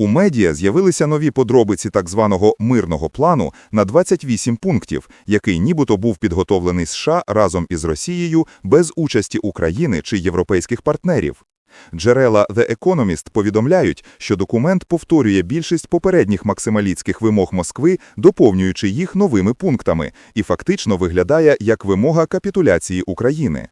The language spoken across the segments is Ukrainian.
У медіа з'явилися нові подробиці так званого мирного плану на 28 пунктів, який нібито був підготовлений США разом із Росією без участі України чи європейських партнерів. Джерела The Economist повідомляють, що документ повторює більшість попередніх максималістських вимог Москви, доповнюючи їх новими пунктами, і фактично виглядає як вимога капітуляції України.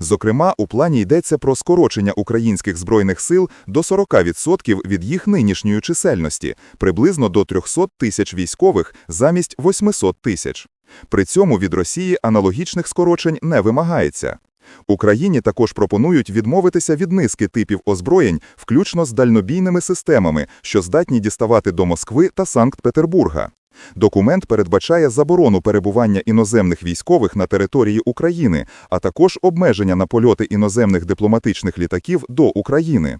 Зокрема, у плані йдеться про скорочення українських збройних сил до 40% від їх нинішньої чисельності, приблизно до 300 тисяч військових замість 800 тисяч. При цьому від Росії аналогічних скорочень не вимагається. Україні також пропонують відмовитися від низки типів озброєнь, включно з дальнобійними системами, що здатні діставати до Москви та Санкт-Петербурга. Документ передбачає заборону перебування іноземних військових на території України, а також обмеження на польоти іноземних дипломатичних літаків до України.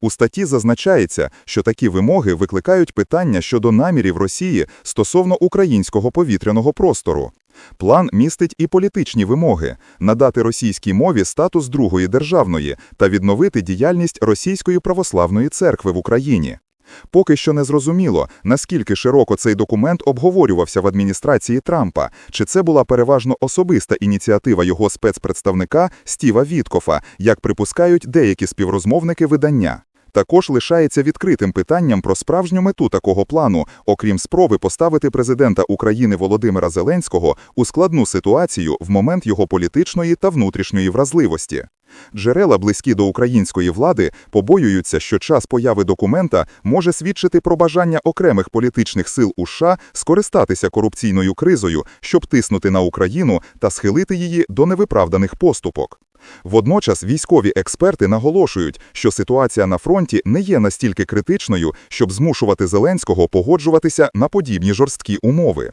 У статті зазначається, що такі вимоги викликають питання щодо намірів Росії стосовно українського повітряного простору. План містить і політичні вимоги – надати російській мові статус другої державної та відновити діяльність Російської православної церкви в Україні. Поки що не зрозуміло, наскільки широко цей документ обговорювався в адміністрації Трампа, чи це була переважно особиста ініціатива його спецпредставника Стіва Віткофа, як припускають деякі співрозмовники видання. Також лишається відкритим питанням про справжню мету такого плану, окрім спроби поставити президента України Володимира Зеленського у складну ситуацію в момент його політичної та внутрішньої вразливості. Джерела, близькі до української влади, побоюються, що час появи документа може свідчити про бажання окремих політичних сил у США скористатися корупційною кризою, щоб тиснути на Україну та схилити її до невиправданих поступок. Водночас військові експерти наголошують, що ситуація на фронті не є настільки критичною, щоб змушувати Зеленського погоджуватися на подібні жорсткі умови.